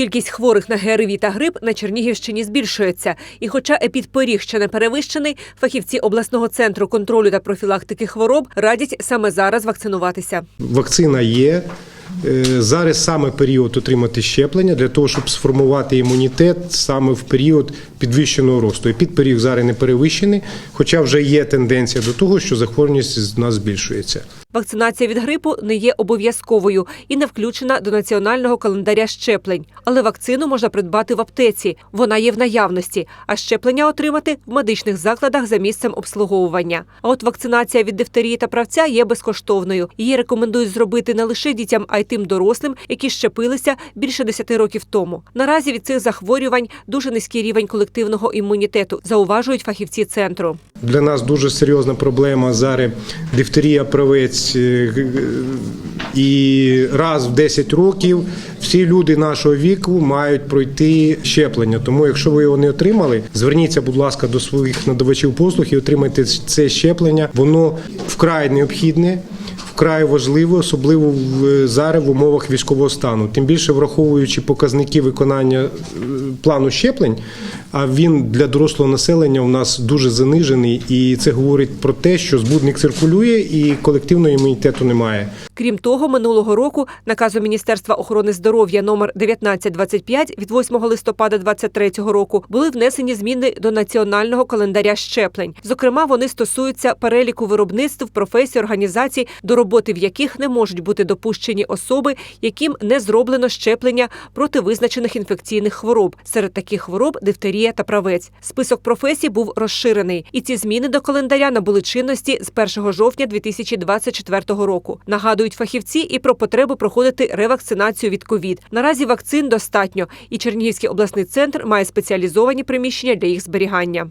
Кількість хворих на ГРВІ та грип на Чернігівщині збільшується. І хоча епідпоріг ще не перевищений, фахівці обласного центру контролю та профілактики хвороб радять саме зараз вакцинуватися. Вакцина є. Е, Зараз саме період отримати щеплення для того, щоб сформувати імунітет саме в період підвищеного росту. І підперіг зараз не перевищений, хоча вже є тенденція до того, що захворюваність в нас збільшується. Вакцинація від грипу не є обов'язковою і не включена до національного календаря щеплень. Але вакцину можна придбати в аптеці. Вона є в наявності, а щеплення отримати в медичних закладах за місцем обслуговування. А от вакцинація від дифтерії та правця є безкоштовною. Її рекомендують зробити не лише дітям, а й тим дорослим, які щепилися більше 10 років тому. Наразі від цих захворювань дуже низький рівень колективного імунітету, зауважують фахівці центру. Для нас дуже серйозна проблема зараз дифтерія, правець. Е, І раз в 10 років всі люди нашого віку мають пройти щеплення. Тому, якщо ви його не отримали, зверніться, будь ласка, до своїх надавачів послуг і отримайте це щеплення. Воно вкрай необхідне. Вкрай важливо, особливо зараз в умовах військового стану. Тим більше враховуючи показники виконання е, плану щеплень, а він для дорослого населення у нас дуже занижений, і це говорить про те, що збудник циркулює і колективного імунітету немає. Крім того, минулого року наказом Міністерства охорони здоров'я номер 1925 від 8 листопада 2023 року були внесені зміни до національного календаря щеплень. Зокрема, вони стосуються переліку виробництв, професій, організацій, до роботи в яких не можуть бути допущені особи, яким не зроблено щеплення проти визначених інфекційних хвороб. Серед таких хвороб дифтерія та правець. Список професій був розширений, і ці зміни до календаря набули чинності з 1 жовтня 2024 року. Нагадують фахівці і про потребу проходити ревакцинацію від ковід. Наразі вакцин достатньо, і Чернігівський обласний центр має спеціалізовані приміщення для їх зберігання.